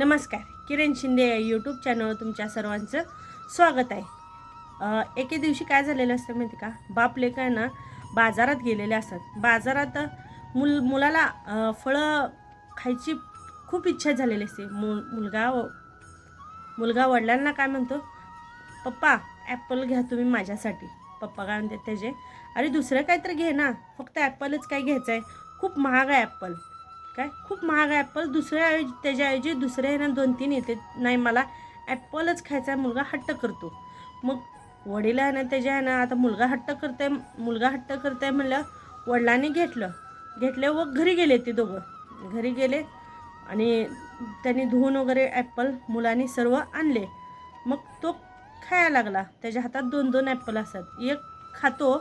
नमस्कार. किरण शिंदे यूट्यूब चॅनलवर तुमच्या सर्वांचं स्वागत आहे. एके दिवशी काय झालेलं असतं माहिती का? बाप लेकं ना बाजारात गेलेले असतात. बाजारात मुल मुलाला फळं खायची खूप इच्छा झालेली असते. मु मुलगा मुलगा वडिलांना काय म्हणतो? पप्पा ॲपल घ्या तुम्ही माझ्यासाठी. पप्पा काय म्हणतात त्याचे? अरे दुसरं काहीतरी घे ना. फक्त ॲपलच काय घ्यायचं आहे खूप महाग आहे ॲपल काय? खूप महाग आहे ॲपल दुसऱ्या ऐवजी त्याच्याऐवजी दुसरे आहे ना दोन तीन येते. नाही मला ॲपलच खायचा आहे मुलगा हट्ट करतो. मग वडील आहे ना त्याच्या आहे ना आता मुलगा हट्ट करते मुलगा हट्ट करते म्हणलं वडिलांनी घेतलं. घेतले व घरी गेले ते दोघं. घरी गेले आणि त्यांनी धुवून वगैरे ॲपल मुलांनी सर्व आणले. मग तो खायला लागला. त्याच्या हातात दोन दोन ॲपल असतात. एक खातो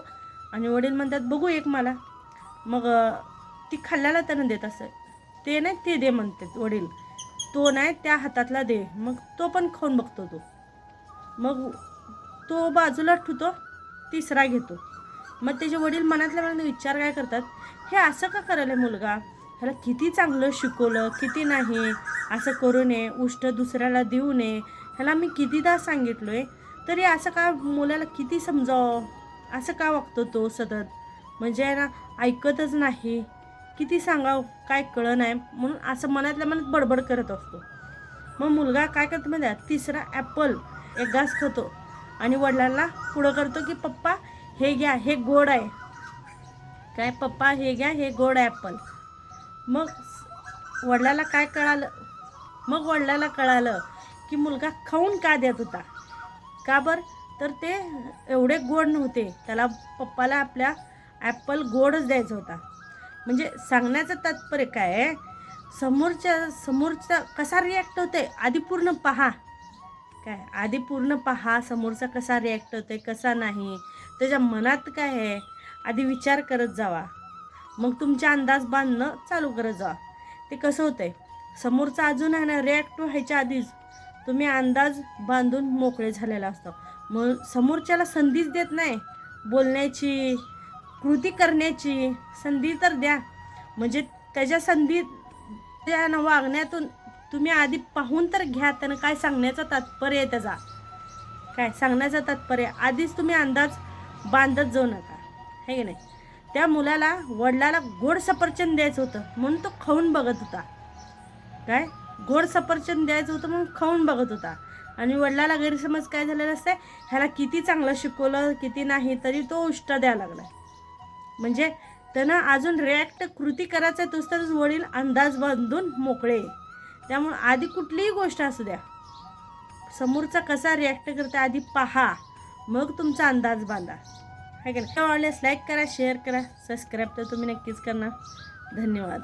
आणि वडील म्हणतात बघू एक मला. मग ती खाल्ल्याला त्यानं देत असं. ते नाही ते दे म्हणतात वडील. तो नाही त्या हातातला दे. मग तो पण खाऊन बघतो तो. मग तो बाजूला ठुतो तिसरा घेतो. मग त्याचे वडील मनातल्या मनात विचार काय करतात? हे असं का करायला मुलगा? ह्याला किती चांगलं शिकवलं किती नाही? असं करू नये उष्ट दुसऱ्याला देऊ नये. ह्याला मी कितीदा सांगितलो आहे तरी असं का मुलाला किती समजावं? असं का वागतो तो सतत? म्हणजे ना ऐकतच नाही. किती सांगावं काय कळं नाही. म्हणून असं मनातल्या मनात बडबड करत असतो. मग मुलगा काय करतो म्हणजे तिसरा ॲपल एक घास खातो आणि वडिलांना पुढं करतो की पप्पा हे घ्या हे गोड आहे. काय पप्पा हे घ्या हे गोड आहे ॲपल. मग वडिलाला काय कळालं? मग वडिलाला कळालं की मुलगा खाऊन का देत होता? का बरं? तर ते एवढे गोड नव्हते. त्याला पप्पाला आपल्या ॲपल गोडच द्यायचा होता. म्हणजे सांगण्याचं तात्पर्य काय आहे? समोरच्या समोरचा कसा रिॲक्ट होते आधी पूर्ण पहा. काय? आधी पूर्ण पहा समोरचा कसा रिॲक्ट होते कसा नाही. त्याच्या मनात काय आहे? आधी विचार करत जावा. मग तुमचा अंदाज बांधणं चालू करत जा ते कसं होतंय? समोरचा अजून आहे ना रिॲक्ट व्हायच्या आधीच तुम्ही अंदाज बांधून मोकळे झालेला असतो. मग समोरच्याला संधीच देत नाही. बोलण्याची कृती करण्याची संधी तर द्या. म्हणजे त्याच्या संधी त्या वागण्यातून तुम्ही आधी पाहून तर घ्या त्यानं काय सांगण्याचं तात्पर्य आहे त्याचा. काय सांगण्याचं तात्पर्य? आधीच तुम्ही अंदाज बांधत जाऊ नका. हे की नाही? त्या मुलाला वडिलाला गोड सफरचंद द्यायचं होतं म्हणून तो खाऊन बघत होता. काय? गोड सफरचंद द्यायचं होतं म्हणून खाऊन बघत होता. आणि वडिलाला गैरसमज काय झालेला असते ह्याला किती चांगलं शिकवलं किती नाही तरी तो उष्ट द्यायला लागला म्हणजे त्यानं अजून रिॲक्ट कृती करायचं आहे तोच तरच वडील अंदाज बांधून मोकळे. त्यामुळं आधी कुठलीही गोष्ट असू द्या. समोरचा कसा रिॲक्ट करते आधी पहा. मग तुमचा अंदाज बांधा. आहे का नाही? आवडल्यास लाईक करा शेअर करा सबस्क्राईब तर तुम्ही नक्कीच करणार. धन्यवाद.